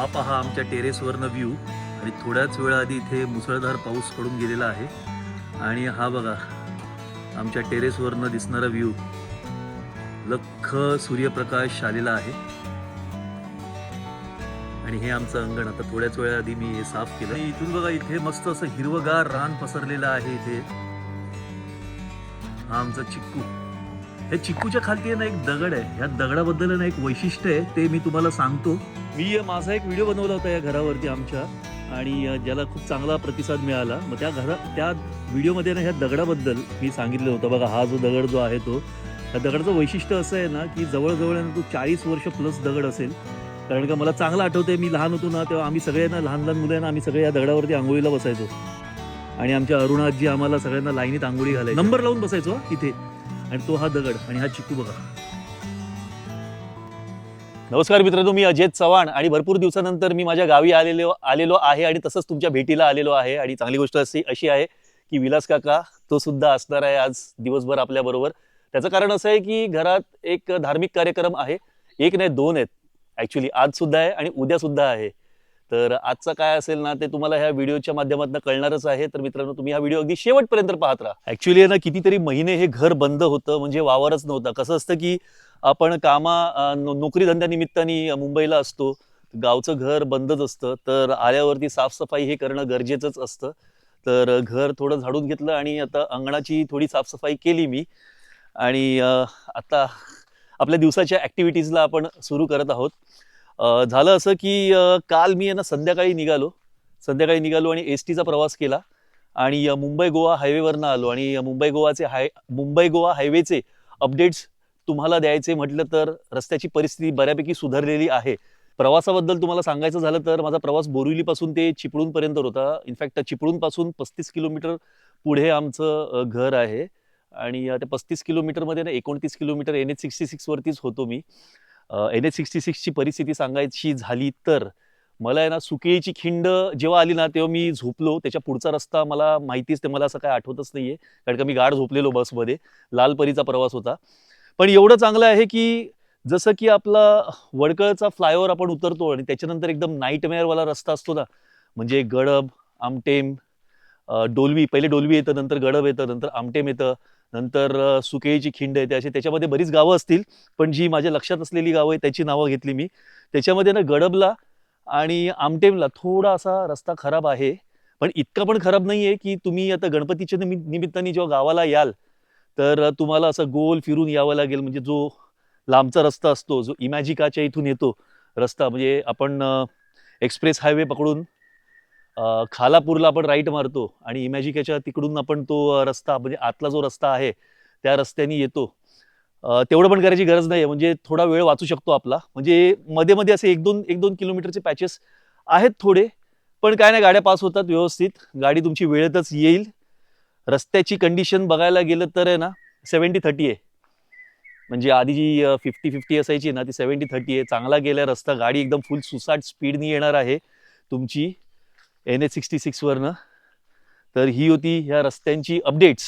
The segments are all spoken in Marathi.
हा पहा आमच्या टेरेसवरनं व्ह्यू आणि थोड्याच वेळाआधी इथे मुसळधार पाऊस पडून गेलेला आहे. आणि हा बघा आमच्या टेरेसवरनं दिसणारा व्ह्यू लख सूर्यप्रकाश आलेला आहे. आणि हे आमचं अंगण. आता थोड्याच वेळाआधी मी हे साफ केलं. आणि इथून बघा इथे मस्त असं हिरवगार रान पसरलेलं आहे इथे. हा आमचा चिक्कू. हे चिक्कूच्या खालती ना एक दगड आहे. ह्या दगडाबद्दल ना एक वैशिष्ट्य आहे ते मी तुम्हाला सांगतो. मी माझा एक व्हिडिओ बनवला होता या घरावरती आमच्या आणि ज्याला खूप चांगला प्रतिसाद मिळाला. मग त्या घरा त्या व्हिडिओमध्ये ना ह्या दगडाबद्दल मी सांगितलं होतं. बघा हा जो दगड जो आहे तो त्या दगडाचं वैशिष्ट्य असं आहे ना की जवळजवळ तो चाळीस वर्ष प्लस दगड असेल. कारण का मला चांगलं आठवतंय मी लहान होतो ना तेव्हा आम्ही सगळ्यांना लहान लहान मुलं आम्ही सगळे या दगडावरती आंघोळीला बसायचो. आणि आमच्या अरुणाजी आम्हाला सगळ्यांना लाईनीत आंघोळी घालायची नंबर लावून बसायचो इथे. आणि तो हा दगड आणि हा चिकू बघा. नमस्कार मित्रांनो मी अजय चव्हाण आणि भरपूर दिवसानंतर मी माझ्या गावी आलेलो आलेलो आहे आणि तसंच तुमच्या भेटीला आलेलो आहे. आणि चांगली गोष्ट अशी अशी आहे की विलास काका तो सुद्धा असणार आहे आज दिवसभर आपल्या बरोबर. त्याचं कारण असं आहे की घरात एक धार्मिक कार्यक्रम आहे. एक नाही दोन आहेत. ऍक्च्युली आज सुद्धा आहे आणि उद्या सुद्धा आहे. तर आजचं काय असेल ना ते तुम्हाला ह्या व्हिडिओच्या माध्यमातून कळणारच आहे. तर मित्रांनो तुम्ही हा व्हिडिओ अगदी शेवटपर्यंत पाहत राहा. ऍक्च्युली ना कितीतरी महिने हे घर बंद होतं म्हणजे वावरच नव्हता. कसं असतं की आपण कामा नो- नोकरी धंद्यानिमित्ताने मुंबईला असतो गावचं घर बंदच असतं तर आल्यावरती साफसफाई हे करणं गरजेचंच असतं. तर घर थोडं झाडून घेतलं आणि आता अंगणाची थोडी साफसफाई केली मी. आणि आता आपल्या दिवसाच्या ॲक्टिव्हिटीजला आपण सुरू करत आहोत. झालं असं की काल मी आहे ना संध्याकाळी निघालो. संध्याकाळी निघालो आणि एस टीचा प्रवास केला. आणि मुंबई गोवा हायवेवरनं आलो. आणि मुंबई गोवाचे हाय मुंबई गोवा हायवेचे अपडेट्स तुम्हाला द्यायचे म्हटलं तर रस्त्याची परिस्थिती बऱ्यापैकी सुधारलेली आहे. प्रवासाबद्दल तुम्हाला सांगायचं झालं तर माझा प्रवास बोरिवलीपासून ते चिपळूणपर्यंत होता. इनफॅक्ट चिपळूणपासून पस्तीस किलोमीटर पुढे आमचं घर आहे. आणि त्या पस्तीस किलोमीटरमध्ये ना एकोणतीस किलोमीटर एन एच सिक्स्टी सिक्सवरतीच होतो मी. एन एच सिक्स्टी सिक्सची परिस्थिती सांगायची झाली तर मला आहे ना सुकेळीची खिंड जेव्हा आली ना तेव्हा मी झोपलो. त्याच्या पुढचा रस्ता मला माहितीच ते मला असं काय आठवतच नाहीये. कारण का मी गाढ झोपलेलो बसमध्ये. लालपरीचा प्रवास होता. पण एवढं चांगलं आहे की जसं की आपला वडकळचा फ्लायओव्हर आपण उतरतो आणि त्याच्यानंतर एकदम नाईटमेअरवाला रस्ता असतो ना म्हणजे गडब आमटेम डोलवी पहिले डोलवी येतं नंतर गडब येतं नंतर आमटेम येतं नंतर सुकेईची सुकेळीची खिंड येते अशी त्याच्यामध्ये बरीच गावं असतील पण जी माझ्या लक्षात असलेली गावं आहे त्याची नावं घेतली मी. त्याच्यामध्ये ना गडबला आणि आमटेमला थोडा असा रस्ता खराब आहे पण इतका पण खराब नाही आहे की तुम्ही आता गणपतीच्या निमित्ताने जेव्हा गावाला याल तर तुम्हाला असं गोल फिरून यावं लागेल. म्हणजे जो लांबचा रस्ता असतो जो इमॅजिकाच्या इथून येतो रस्ता म्हणजे आपण एक्सप्रेस हायवे पकडून खालापूरला आपण राईट मारतो आणि इमॅजिकाच्या तिकडून आपण तो रस्ता म्हणजे आतला जो रस्ता आहे त्या रस्त्याने येतो. तेवढं पण करायची गरज नाही आहे म्हणजे थोडा वेळ वाचू शकतो आपला. म्हणजे मध्ये मध्ये असे एक दोन एक दोन किलोमीटरचे पॅचेस आहेत थोडे पण काय नाही गाड्या पास होतात व्यवस्थित. गाडी तुमची वेळेतच येईल. रस्त्याची कंडिशन बघायला गेलं तर आहे ना सेवन्टी थर्टी आहे. म्हणजे आधी जी फिफ्टी फिफ्टी असायची ना ती सेवन्टी थर्टी आहे. चांगला गेला रस्ता गाडी एकदम फुल सुसाट स्पीडनी येणार आहे. तुमची एन एच सिक्स्टी सिक्सवरनं तर ही होती ह्या रस्त्यांची अपडेट्स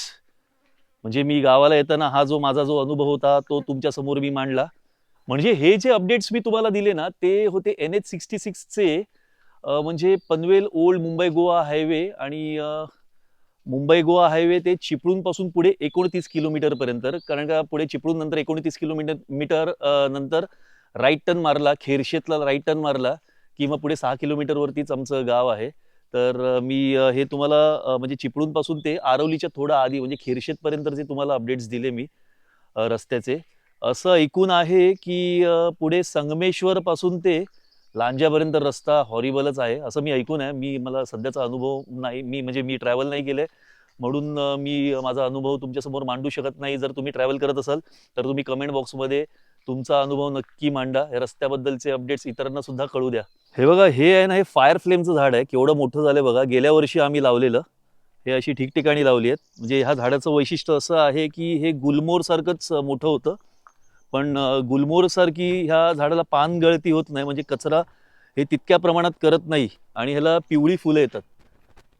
म्हणजे मी गावाला येताना हा जो माझा जो अनुभव होता तो तुमच्यासमोर मी मांडला. म्हणजे हे जे अपडेट्स मी तुम्हाला दिले ना ते होते एन एच सिक्स्टी सिक्सचे म्हणजे पनवेल ओल्ड मुंबई गोवा हायवे आणि मुंबई गोवा हायवे ते चिपळूणपासून पुढे एकोणतीस किलोमीटर पर्यंत. कारण का पुढे चिपळूण नंतर एकोणतीस किलोमीटर मीटर नंतर राईट टर्न मारला खेरशेतला राईट टर्न मारला की मग पुढे सहा किलोमीटरवरतीच आमचं गाव आहे. तर मी हे तुम्हाला म्हणजे चिपळूणपासून ते आरवलीच्या थोडा आधी म्हणजे खेरशेतपर्यंत जे तुम्हाला अपडेट्स दिले मी रस्त्याचे असं ऐकून आहे की पुढे संगमेश्वर पासून ते लांजापर्यंत रस्ता हॉरिबलच आहे असं मी ऐकून आहे. मी मला सध्याचा अनुभव नाही. मी म्हणजे मी ट्रॅव्हल नाही केले म्हणून मी माझा अनुभव तुमच्यासमोर मांडू शकत नाही. जर तुम्ही ट्रॅव्हल करत असाल तर तुम्ही कमेंट बॉक्समध्ये तुमचा अनुभव नक्की मांडा. या रस्त्याबद्दलचे अपडेट्स इतरांना सुद्धा कळू द्या. हे बघा हे आहे ना हे फायर फ्लेमचं झाड आहे. केवढं मोठं झालं बघा. गेल्या वर्षी आम्ही लावलेलं. हे अशी ठिकठिकाणी लावली आहेत. म्हणजे ह्या झाडाचं वैशिष्ट्य असं आहे की हे गुलमोरसारखंच मोठं होतं. पण गुलमोरसारखी ह्या झाडाला पान गळती होत नाही म्हणजे कचरा हे तितक्या प्रमाणात करत नाही आणि ह्याला पिवळी फुलं येतात.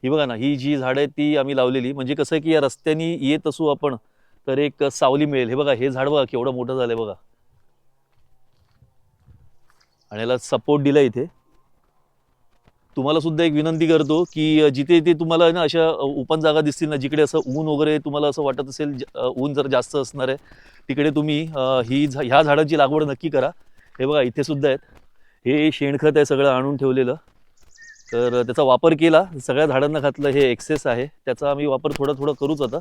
ही बघा ना ही जी झाडं आहेत ती आम्ही लावलेली म्हणजे कसं आहे की या रस्त्याने येत असू आपण तर एक सावली मिळेल. हे बघा हे झाड बघा केवढं मोठं झालंय बघा. आणि याला सपोर्ट दिला इथे. तुम्हाला सुद्धा एक विनंती करतो की जिथे जिथे तुम्हाला ना अशा ओपन जागा दिसतील ना जिकडे असं ऊन वगैरे तुम्हाला असं वाटत असेल ज- ऊन जर जास्त असणार आहे तिकडे तुम्ही ही झा- ह्या झाडांची लागवड नक्की करा. हे बघा इथे सुद्धा आहेत. हे शेणखत आहे सगळं आणून ठेवलेलं. तर त्याचा वापर केला. सगळ्या झाडांना घातलं हे एक्सेस आहे. त्याचा आम्ही वापर थोडा थोडा करूच आता.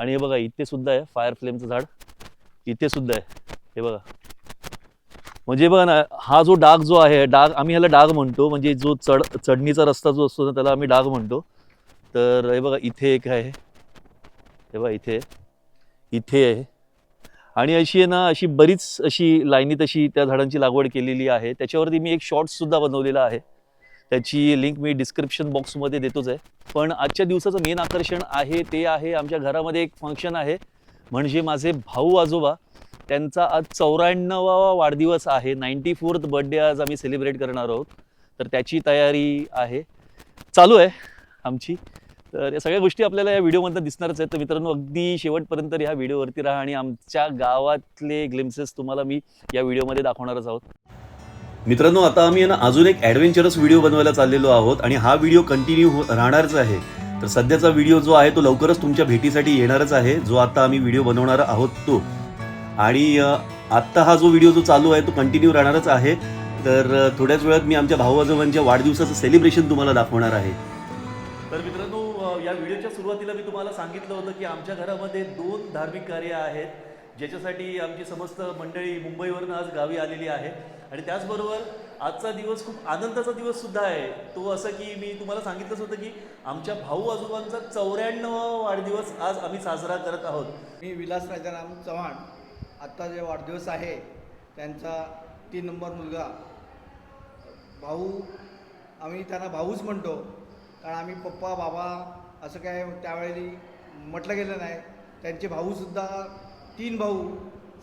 आणि हे बघा इथे सुद्धा आहे फायर फ्लेमचं झाड. इथे सुद्धा आहे. हे बघा. म्हणजे बघा ना हा जो डाग जो आहे डाग आम्ही ह्याला डाग म्हणतो. म्हणजे जो चढ चढणीचा रस्ता जो असतो ना त्याला आम्ही डाग म्हणतो. तर हे बघा इथे एक आहे. हे बघा इथे. इथे आहे. आणि अशी आहे ना अशी बरीच अशी लाईनीत अशी त्या झाडांची लागवड केलेली आहे. त्याच्यावरती मी एक शॉर्ट्ससुद्धा बनवलेला आहे. त्याची लिंक मी डिस्क्रिप्शन बॉक्समध्ये देतोच आहे. पण आजच्या दिवसाचं मेन आकर्षण आहे ते आहे आमच्या घरामध्ये एक फंक्शन आहे. म्हणजे माझे भाऊ आजोबा त्यांचा आज चौऱ्याण्णवावा वाढदिवस आहे. नाईन्टी फोर्थ बर्थडे आज आम्ही सेलिब्रेट करणार आहोत. तर त्याची तयारी आहे. चालू आहे आमची. तर या सगळ्या गोष्टी आपल्याला या व्हिडिओमधनं दिसणारच आहेत. तर मित्रांनो अगदी शेवटपर्यंत ह्या व्हिडिओवरती राहा आणि आमच्या गावातले ग्लिम्सेस तुम्हाला मी या व्हिडिओमध्ये दाखवणारच आहोत. मित्रांनो आता आम्ही ना अजून एक ॲडव्हेंचरस व्हिडिओ बनवायला चाललेलो आहोत आणि हा व्हिडिओ कंटिन्यू हो राहणारच आहे. तर सध्याचा व्हिडिओ जो आहे तो लवकरच तुमच्या भेटीसाठी येणारच आहे. जो आता आम्ही व्हिडिओ बनवणार आहोत तो. आणि आत्ता हा जो व्हिडिओ जो चालू आहे तो कंटिन्यू राहणारच आहे. तर थोड्याच वेळात मी आमच्या भाऊ आजोबांच्या वाढदिवसाचं सेलिब्रेशन तुम्हाला दाखवणार आहे. तर मित्रांनो या व्हिडिओच्या सुरुवातीला मी तुम्हाला सांगितलं होतं की आमच्या घरामध्ये दोन धार्मिक कार्य आहेत ज्याच्यासाठी आमची समस्त मंडळी मुंबईवरून आज गावी आलेली आहे. आणि त्याचबरोबर आजचा दिवस खूप आनंदाचा दिवस सुद्धा आहे. तो असं की मी तुम्हाला सांगितलंच होतं की आमच्या भाऊ आजोबांचा चौऱ्याण्णवा वाढदिवस आज आम्ही साजरा करत आहोत. मी विलास राजाराम चव्हाण आत्ता जे वाढदिवस आहे त्यांचा तीन नंबर मुलगा. भाऊ आम्ही त्यांना भाऊच म्हणतो. कारण आम्ही पप्पा बाबा असं काय त्यावेळी म्हटलं गेलं नाही. त्यांचे भाऊसुद्धा तीन भाऊ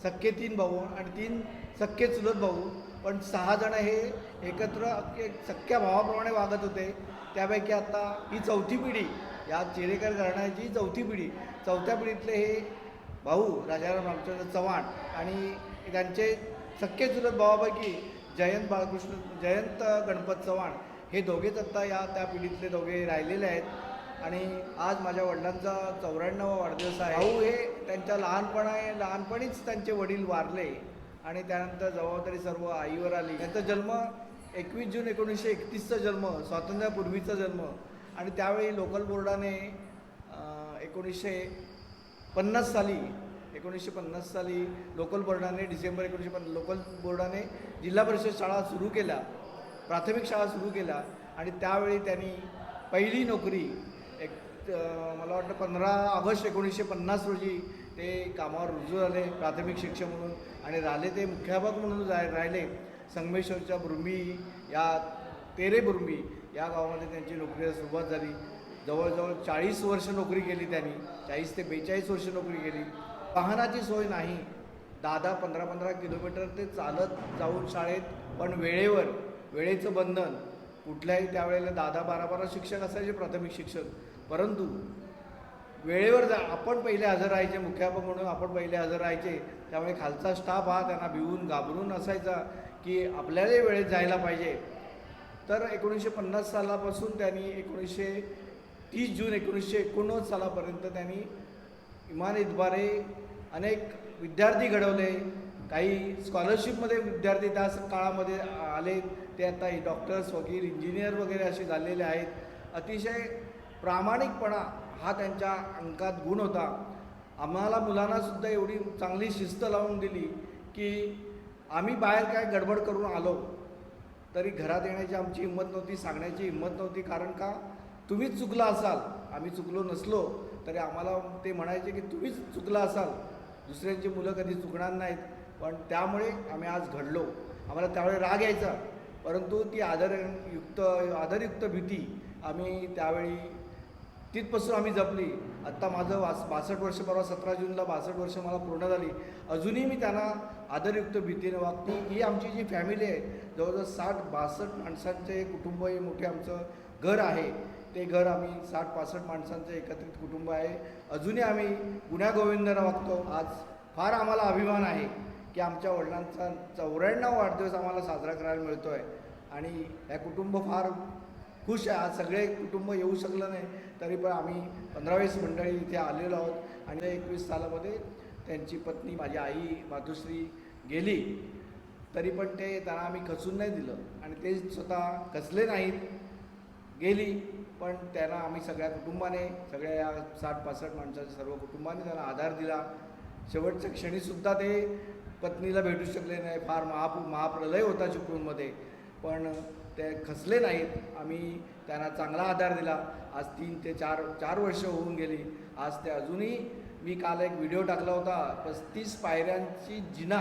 सख्खे तीन भाऊ आणि तीन सख्खे चुलत भाऊ. पण सहा जण हे एकत्र एक सख्ख्या भावाप्रमाणे वागत होते. त्यापैकी आता ही चौथी पिढी या चिरेकर घराण्याची चौथी पिढी. चौथ्या पिढीतले हे भाऊ राजाराम रामचंद्र चव्हाण आणि त्यांचे सख्खे चुलत भावापैकी जयंत बाळकृष्ण जयंत गणपत चव्हाण हे दोघेच आत्ता या त्या पिढीतले दोघे राहिलेले आहेत. आणि आज माझ्या वडिलांचा चौऱ्याण्णवा वाढदिवस आहे. भाऊ हे त्यांच्या लहानपणा लहानपणीच त्यांचे वडील वारले आणि त्यानंतर जबाबदारी सर्व आईवर आली. त्यांचा जन्म एकवीस जून एकोणीसशे एकतीसचा जन्म स्वातंत्र्यापूर्वीचा जन्म. आणि त्यावेळी लोकल बोर्डाने एकोणीसशे पन्नास साली एकोणीसशे पन्नास साली लोकल बोर्डाने डिसेंबर एकोणीसशे पन्नास लोकल बोर्डाने जिल्हा परिषद शाळा सुरू केल्या प्राथमिक शाळा सुरू केल्या आणि त्यावेळी त्यांनी पहिली नोकरी एक मला वाटतं पंधरा ऑगस्ट एकोणीसशे पन्नास रोजी ते कामावर रुजू झाले प्राथमिक शिक्षक म्हणून आणि राहिले ते मुख्याध्यापक म्हणून जा राहिले. संगमेश्वरच्या बुर्मी या तेरे बुर्मी या गावामध्ये त्यांची नोकरीला सुरुवात झाली. जवळजवळ चाळीस वर्ष नोकरी केली त्यांनी चाळीस ते बेचाळीस वर्ष नोकरी केली. वाहनाची सोय नाही. दहा दहा पंधरा पंधरा किलोमीटर ते चालत जाऊन शाळेत पण वेळेवर वेळेचं बंधन. कुठल्याही त्यावेळेला दहा दहा बारा बारा शिक्षक असायचे प्राथमिक शिक्षक. परंतु वेळेवर जा आपण पहिले हजर राहायचे मुख्यापक म्हणून आपण पहिले हजर राहायचे. त्यामुळे खालचा स्टाफ हा त्यांना भिवून घाबरून असायचा की आपल्यालाही वेळेत जायला पाहिजे. तर एकोणीसशे पन्नास सालापासून त्यांनी एकोणीसशे तीस जून एकोणीसशे एकोणनव्वद सालापर्यंत त्यांनी इमानीद्वारे अनेक विद्यार्थी घडवले. काही स्कॉलरशिपमध्ये विद्यार्थी त्या काळामध्ये आले. ते आता डॉक्टर्स वगैरे इंजिनियर वगैरे असे झालेले आहेत. अतिशय प्रामाणिकपणा हा त्यांच्या अंकात गुण होता. आम्हाला मुलांनासुद्धा एवढी चांगली शिस्त लावून दिली की आम्ही बाहेर काय गडबड करून आलो. तरी घरात येण्याची आमची हिंमत नव्हती सांगण्याची हिंमत नव्हती. कारण का? तुम्हीच चुकला असाल. आम्ही चुकलो नसलो तरी आम्हाला ते म्हणायचे की तुम्हीच चुकला असाल. दुसऱ्यांची मुलं कधी चुकणार नाहीत पण त्यामुळे आम्ही आज घडलो. आम्हाला त्यावेळी राग यायचा. परंतु ती आदरयुक्त आदरयुक्त भीती आम्ही त्यावेळी तिथपासून आम्ही जपली. आत्ता माझं वास बासष्ट वर्ष परवा सतरा जूनला बासष्ट वर्ष मला पूर्ण झाली. अजूनही मी त्यांना आदरयुक्त भीतीने वागते. ही आमची जी फॅमिली आहे जवळजवळ साठ बासष्ट माणसांचे कुटुंब हे मोठे आमचं घर आहे. ते घर आम्ही साठ पासष्ट माणसांचं एकत्रित कुटुंब आहे. अजूनही आम्ही गुन्ह्या वागतो. आज फार आम्हाला अभिमान आहे की आमच्या वडिलांचा चौऱ्याण्णव वाढदिवस आम्हाला साजरा करायला मिळतो आहे आणि या कुटुंब फार खुश आहे. आज सगळे कुटुंब येऊ शकलं नाही तरी पण आम्ही पंधरा वीस मंडळी इथे आलेलो आहोत. आणि एकवीस सालामध्ये त्यांची पत्नी माझी आई माधुश्री गेली. तरी पण ते त्यांना आम्ही खचून नाही दिलं. आणि ते स्वतः खचले नाहीत. गेली पण त्यांना आम्ही सगळ्या कुटुंबाने सगळ्या या साठ पासष्ट माणसाच्या सर्व कुटुंबाने त्यांना आधार दिला. शेवटच्या क्षणीसुद्धा ते पत्नीला भेटू शकले नाही. फार महाप महाप्रलय होता चिपळूणमध्ये. पण ते खचले नाहीत. आम्ही त्यांना चांगला आधार दिला. आज तीन ते चार चार वर्ष होऊन गेली. आज ते अजूनही मी काल एक व्हिडिओ टाकला होता. पस्तीस पायऱ्यांची जिना.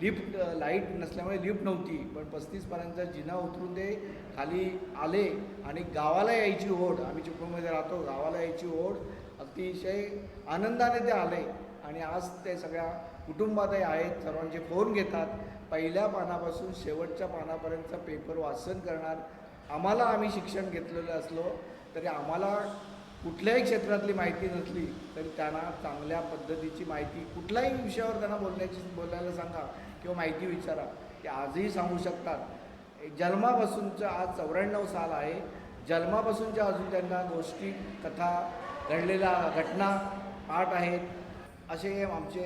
लिफ्ट लाइट नसल्यामुळे लिफ्ट नव्हती पण पस्तीस पायऱ्यांचा जिना उतरून ते खाली आले आणि गावाला यायची ओढ. आम्ही चिपळूणमध्ये राहतो गावाला यायची ओढ. अतिशय आनंदाने ते आले आणि आज ते सगळ्या कुटुंबातही आहेत सर्वांचे फोन घेतात. पहिल्या पानापासून शेवटच्या पानापर्यंतचा पेपर वाचन करणार. आम्हाला आम्ही शिक्षण घेतलेलं असलो तरी आम्हाला कुठल्याही क्षेत्रातली माहिती नसली तरी त्यांना चांगल्या पद्धतीची माहिती कुठल्याही विषयावर त्यांना बोलण्याची बोलायला सांगा. किंवा माहिती विचारा ते आजही सांगू शकतात. जन्मापासूनचं आज चौऱ्याण्णव साल आहे. जन्मापासूनच्या अजून त्यांना गोष्टी कथा घडलेल्या घटना पाठ आहेत. असे आमचे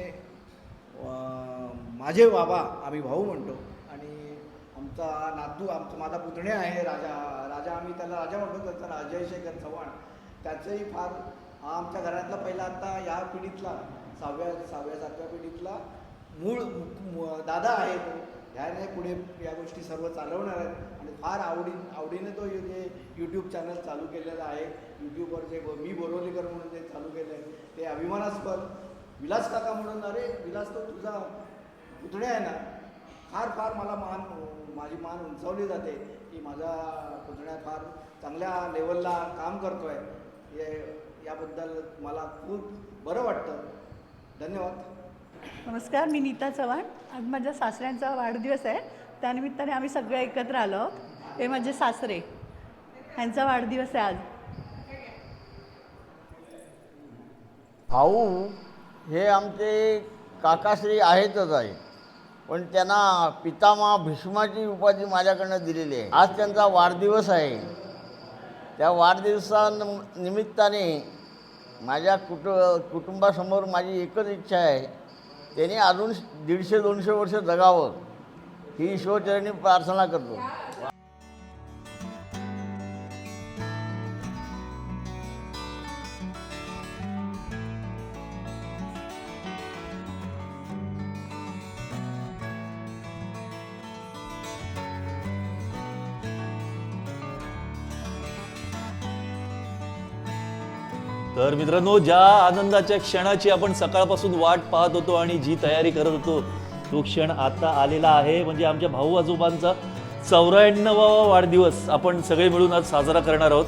माझे बाबा आम्ही भाऊ म्हणतो. आणि आमचा नातू आमचा माझा पुतणे आहे राजा राजा आम्ही त्याला राजा म्हणतो त्याचा राजयशेखर चव्हाण. त्याचंही फार हा आमच्या घरातला पहिला आता या पिढीतला सहाव्या सहाव्या सातव्या पिढीतला मूळ दादा आहे तो. ह्याने पुढे या गोष्टी सर्व चालवणार आहेत. आणि फार आवडी आवडीने तो जे यूट्यूब चॅनल चालू केलेलं आहे. यूट्यूबवर जे ब- मी बोरवलीकर म्हणून जे चालू केलं आहे ते अभिमानास्पद. विलास काका म्हणून अरे विलास तो तुझा पुतणे आहे ना. फार फार मला मान माझी मान उंचावली जाते की माझा पुतण्या फार चांगल्या लेवलला काम करतो आहे हे याबद्दल मला खूप बरं वाटतं. धन्यवाद. नमस्कार मी नीता चव्हाण. आज माझ्या सासऱ्यांचा वाढदिवस आहे. त्यानिमित्ताने आम्ही सगळे एकत्र आलो आहोत. हे माझे सासरे. यांचा वाढदिवस आहे आज. भाऊ हे आमचे काकाश्री आहेतच आहे. पण त्यांना पितामहा भीष्माची उपाधी माझ्याकडनं दिलेली आहे. आज त्यांचा वाढदिवस आहे. त्या वाढदिवसानिमित्ताने माझ्या कुटु कुटुंबासमोर माझी एकच इच्छा आहे. त्यांनी अजून दीडशे दोनशे वर्ष जगावं. ही ईश्वरचरणी प्रार्थना करतो. तर मित्रांनो ज्या आनंदाच्या क्षणाची आपण सकाळपासून वाट पाहत होतो आणि जी तयारी करत होतो तो क्षण आता आलेला आहे. म्हणजे आमच्या भाऊ आजोबांचा चौऱ्याण्णवावा वाढदिवस आपण सगळे मिळून आज साजरा करणार आहोत.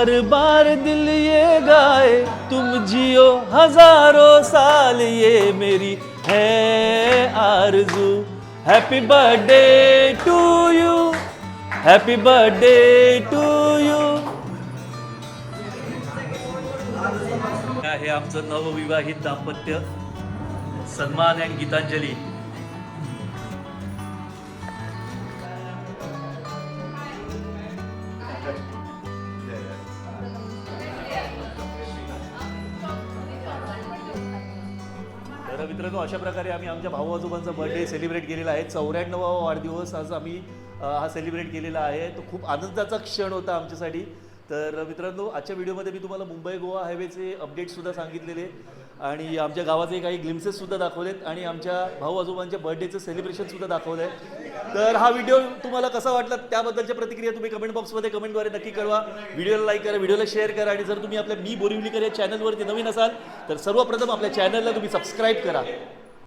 बार बार दिल ये गाए, तुम जियो हज़ारों साल ये मेरी है आरज़ू। Happy birthday to you happy birthday to you हे आमचं नवविवाहित दाम्पत्य, सन्मान आणि गीतांजली। अशा प्रकारे आम्ही आमच्या भाऊ आजोबांचा बर्थडे सेलिब्रेट केलेला आहे. चौऱ्याण्णवावा वाढदिवस आज आम्ही हा सेलिब्रेट केलेला आहे. तो खूप आनंदाचा क्षण होता आमच्यासाठी. तर मित्रांनो आजच्या व्हिडिओमध्ये मी तुम्हाला मुंबई गोवा हायवेचे अपडेट्ससुद्धा सांगितलेले. आणि आमच्या गावाचे काही ग्लिम्सेससुद्धा दाखवलेत. आणि आमच्या भाऊ आजोबांच्या बर्थडेचं सेलिब्रेशनसुद्धा दाखवलं आहे तर हा व्हिडिओ तुम्हाला कसा वाटला त्याबद्दलच्या प्रतिक्रिया तुम्ही कमेंट बॉक्समध्ये कमेंटद्वारे नक्की कळवा. व्हिडिओला लाईक करा व्हिडिओला शेअर करा. आणि जर तुम्ही आपल्या मी बोरिवलीकर या चॅनलवरती नवीन असाल तर सर्वप्रथम आपल्या चॅनलला तुम्ही सबस्क्राईब करा.